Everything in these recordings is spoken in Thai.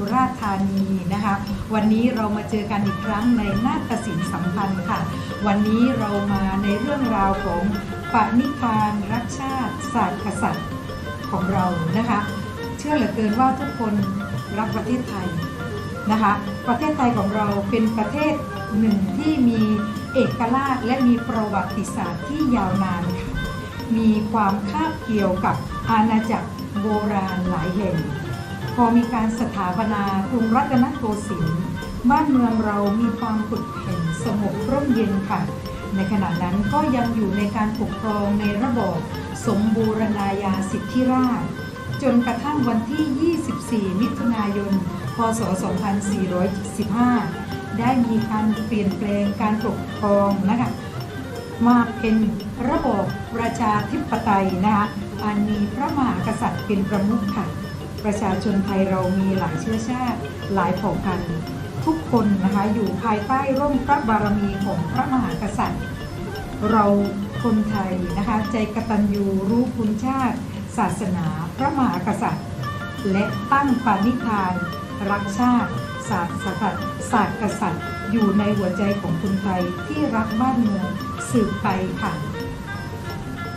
สุราษฎร์ธานีนะคะ วันนี้เรามาเจอกันอีกครั้งในนาฏศิลป์สัมพันธ์ค่ะ วันนี้เรามาในเรื่องราวของปณิธานรักชาติศาสตร์กษัตริย์ของเรานะคะ เชื่อเหลือเกินว่าทุกคนรักประเทศไทยนะคะ ประเทศไทยของเราเป็นประเทศหนึ่งที่มีเอกราชและมีประวัติศาสตร์ที่ยาวนานค่ะมีความคาบเกี่ยวกับอาณาจักรโบราณหลายแห่ง อมีการสถาปนากรุงรัตนโกสินทร์บ้านเมืองเรามีความผุดแผ่นสงบร่มเย็นค่ะ ในขณะนั้นก็ยังอยู่ในการปกครองในระบอบสมบูรณาญาสิทธิราชจนกระทั่งวันที่ 24 มิถุนายน พศ 2415 ได้มีการเปลี่ยนแปลงการปกครองนะคะมาเป็นระบบประชาธิปไตยนะคะอันมีพระมหากษัตริย์เป็นประมุขค่ะ ประชาชนไทยเรามีหลายเชื้อชาติหลายเผ่าพันธุ์ทุกคนนะคะอยู่ภายใต้ร่มพระบารมีของพระมหากษัตริย์ เราคนไทยนะคะใจกตัญญูรู้คุณชาติ ศาสนาพระมหากษัตริย์ และตั้งปณิธาน รักชาติ ศาสตร์ศาสตร์ศาสตร์กษัตริย์ อยู่ในหัวใจของคนไทยที่รักบ้านเมืองสืบไปค่ะ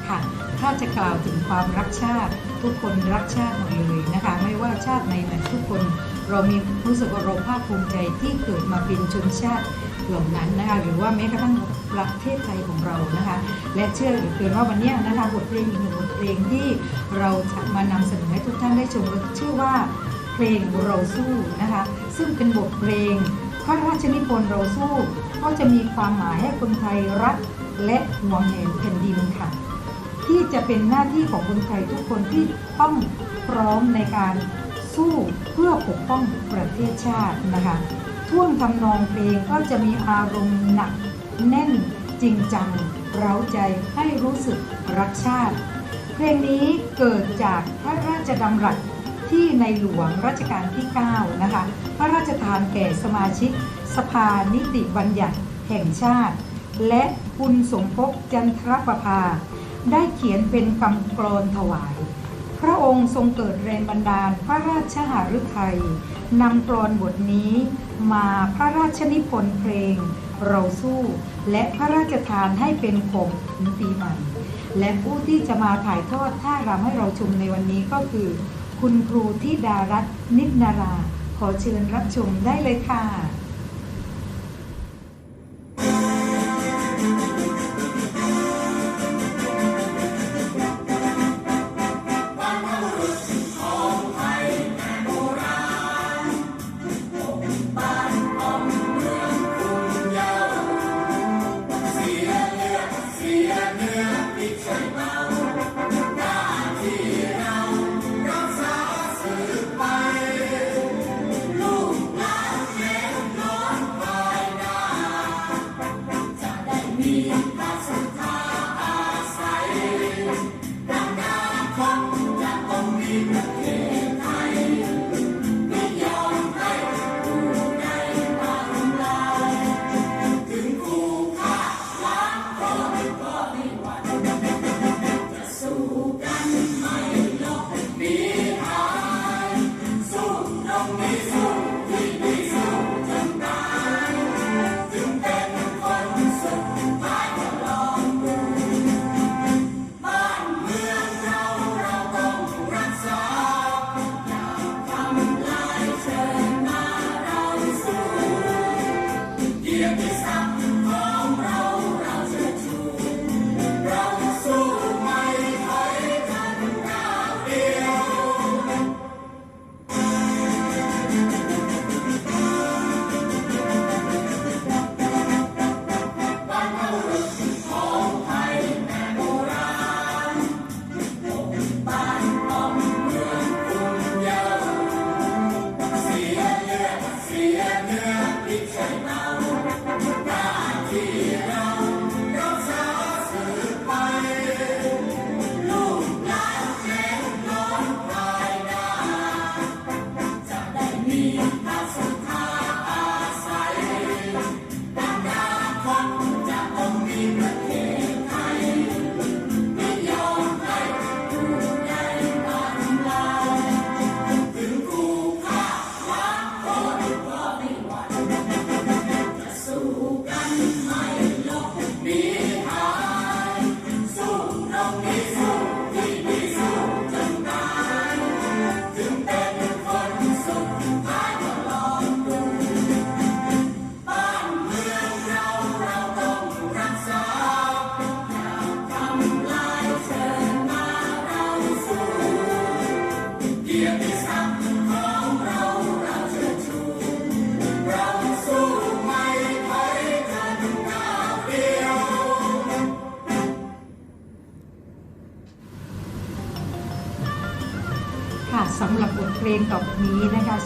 ค่ะถ้าจะกล่าวถึงความรักชาติ ทุกคนรักชาติหมดเลยนะคะไม่ว่าชาติไหนแต่ทุกคนเรามีรู้สึกว่าเราภาคภูมิใจที่เกิดมาเป็นชนชาติเหล่านั้นนะคะหรือว่าแม้กระทั่งประเทศไทยของเรานะคะและเชื่อเหลือเกินว่าวันนี้นะคะบทเพลงอีกหนึ่งบทเพลงที่เราจะมานำเสนอให้ทุกท่านได้ชมชื่อว่าเพลงเราสู้นะคะซึ่งเป็นบทเพลงพระราชนิพนธ์เราสู้ก็จะมีความหมายให้คนไทยรักและหวงแหนแผ่นดิน ที่จะเป็นหน้าที่ของคนไทยทุกคนที่ต้องพร้อมในการสู้เพื่อปกป้องประเทศชาตินะคะท่วงทำนองเพลงก็จะมีอารมณ์หนักแน่นจริงจังเร้าใจให้รู้สึกรักชาติ เพลงนี้เกิดจากพระราชดำรัสที่ในหลวงรัชกาลที่ 9 นะคะ พระราชทานแก่สมาชิก สภานิติบัญญัติแห่งชาติ และคุณสมภพจันทรประภา ได้เขียนเป็นคำกลอนถวาย พระองค์ทรงเกิดแรงบันดาลพระราชหฤทัยนำกลอนบทนี้มาพระราชนิพนธ์เพลง เราสู้ และพระราชทานให้เป็นของปีใหม่ และผู้ที่จะมาถ่ายทอดท่ารำให้เราชมในวันนี้ก็คือ คุณครูที่ดารัตน์นิดนารา ขอเชิญรับชมได้เลยค่ะ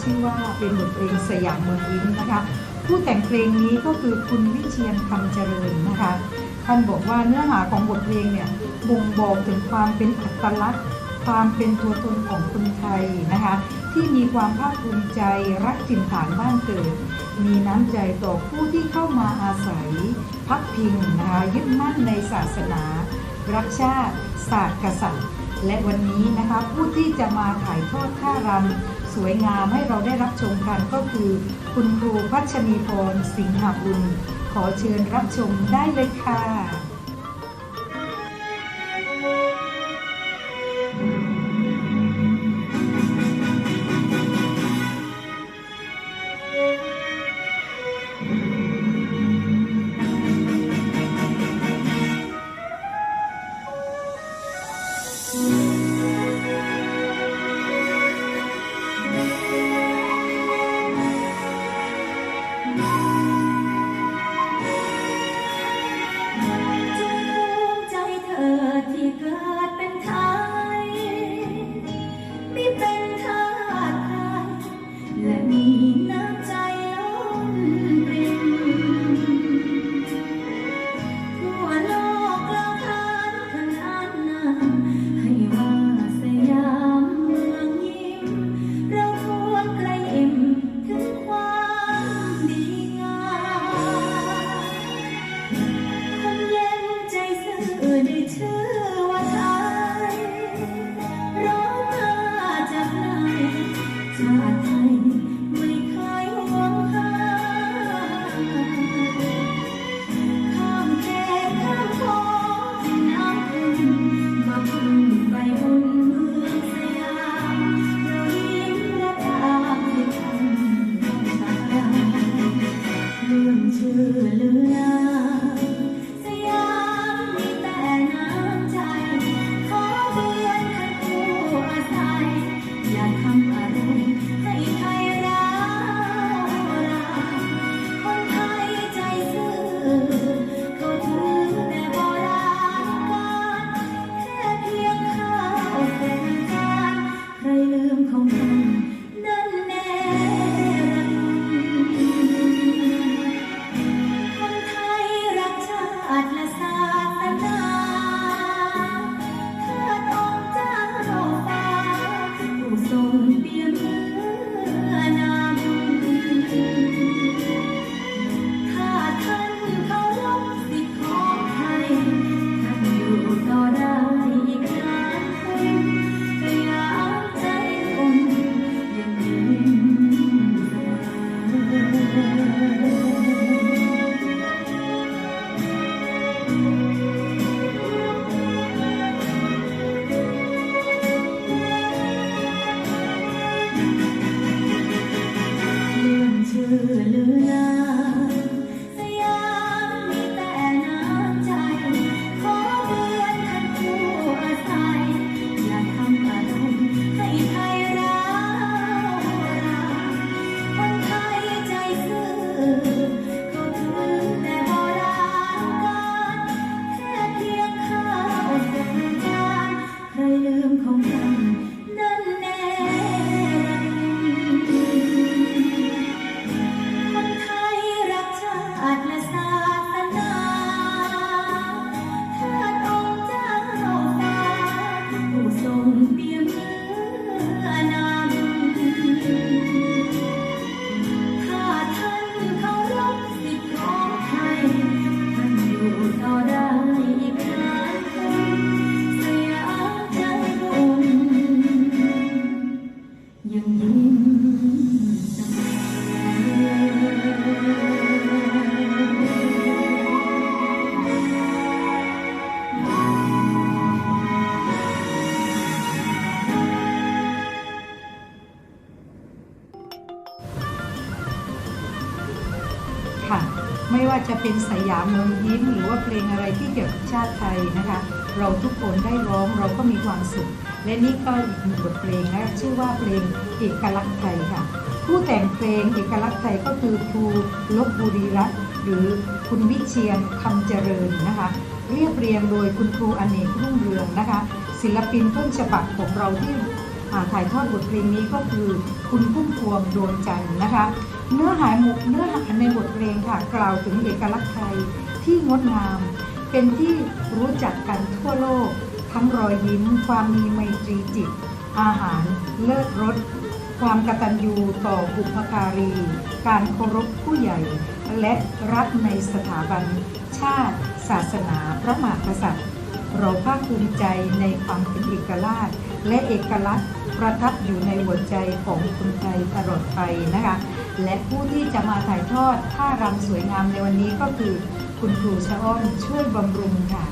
ชื่อว่าเป็นบทเพลงสยามเมืองยิ้มนะคะ ผู้แต่งเพลงนี้ก็คือคุณวิเชียนคำเจริญนะคะท่านบอกว่าเนื้อหาของบทเพลงเนี่ยบ่งบอกถึงความเป็นอัตลักษณ์ ความเป็นตัวตนของคนไทยนะคะ ที่มีความภาคภูมิใจรักถิ่นฐานบ้านเกิด มีน้ำใจต่อผู้ที่เข้ามาอาศัย พักพิงนะคะยึดมั่นในศาสนา รักชาติศาสตร์กษัตริย์ และวันนี้นะคะผู้ที่จะมาถ่ายทอดท่ารำ วยงามให้เราได้รับชมกันก็คือ คุณครูพัชนีพรสิงห์บุญขอเชิญรับชมได้เลยค่ะ จะเป็นสยามเมืองยิ้ม หรือว่าเพลงอะไรที่เกี่ยวกับชาติไทยนะคะ เราทุกคนได้ร้องเราก็มีความสุข และนี่ก็อีกหนึ่งบทเพลงนะชื่อว่าเพลงเอกลักษณ์ไทยค่ะ ผู้แต่งเพลงเอกลักษณ์ไทยก็คือครูลบบุรีรัตน์หรือคุณวิเชียนคำเจริญนะคะ เรียบเรียงโดยคุณครูอเนกรุ่งเรืองนะคะ ศิลปินต้นฉบับของเราที่ถ่ายทอดบทเพลงนี้ก็คือคุณพุ่มพวงดวงจันทร์นะคะ เนื้อหาหมกเนื้อหาในบทเพลงค่ะ กล่าวถึงเอกลักษณ์ไทยที่งดงาม เป็นที่รู้จักกันทั่วโลก ทั้งรอยยิ้ม ความมีไมตรีจิต อาหารเลิศรสความกตัญญูต่อบุพการี การเคารพผู้ใหญ่ และรักในสถาบัน ชาติ ศาสนาพระมหากษัตริย์ เราภาคภูมิใจในความเป็นเอกราช และเอกลักษณ์ประทับอยู่ในหัวใจของคนไทยตลอดไปนะคะ และผู้ที่จะมาถ่ายทอดท่ารำสวยงามในวันนี้ก็คือคุณครูชะอ้อนช่วยบำรุงค่ะ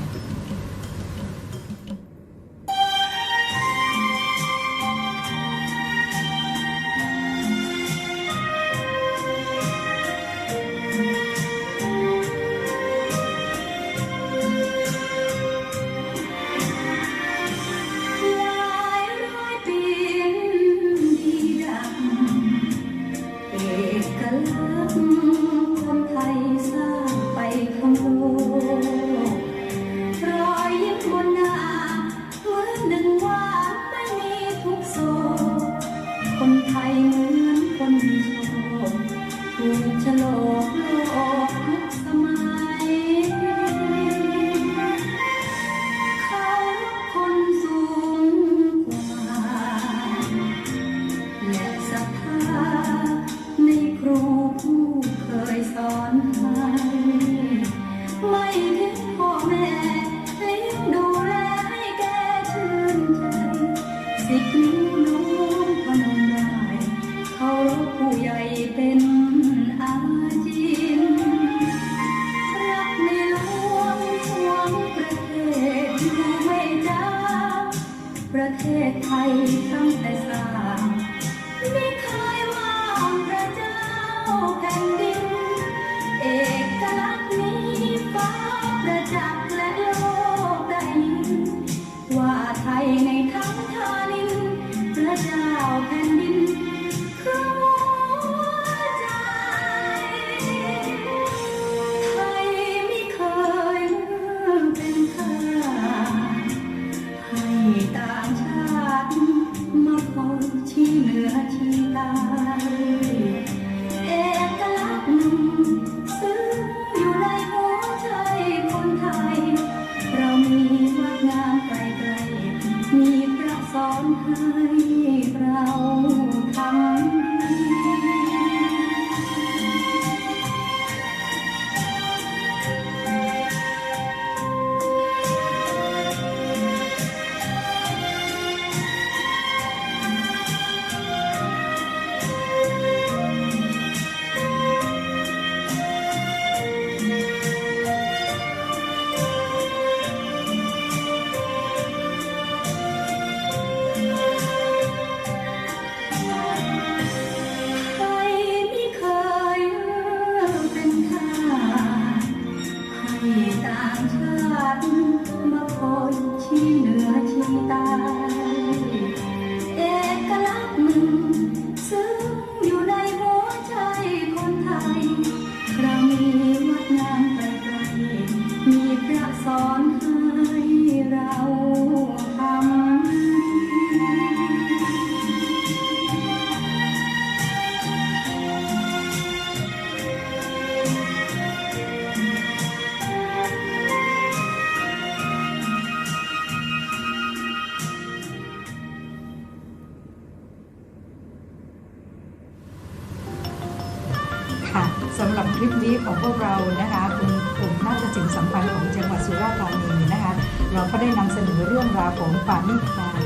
ก็ได้นำเสนอเรื่องราวของป่านิทาน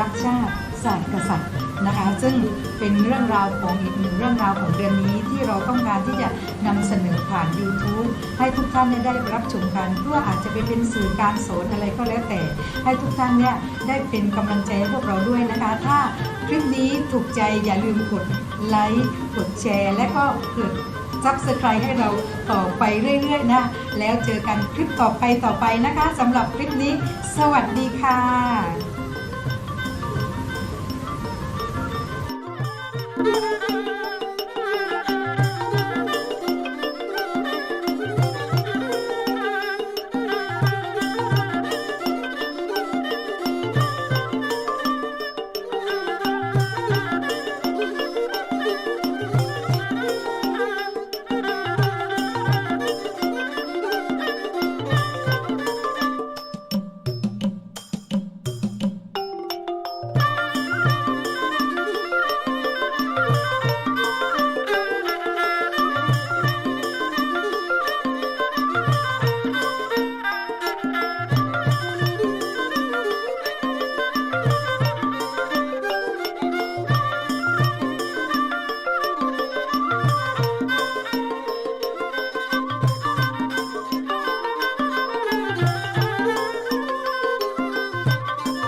รักชาติศาสตร์กษัตริย์นะคะซึ่งเป็นเรื่องราวของอีกหนึ่งเรื่องราวของเดือนนี้ที่เราต้องการที่จะนำเสนอผ่าน YouTube ให้ทุกท่านได้รับชมกันเพื่ออาจจะไปเป็นสื่อการสอนอะไรก็แล้วแต่ ให้ทุกท่านเนี่ยได้เป็นกำลังใจให้พวกเราด้วยนะคะ ถ้าคลิปนี้ถูกใจอย่าลืมกดไลค์กดแชร์ และก็กด ซับสไครต์ให้เราต่อไปเรื่อยๆนะ แล้วเจอกันคลิปต่อไปต่อไปนะคะสำหรับคลิปนี้ สวัสดีค่ะ Thank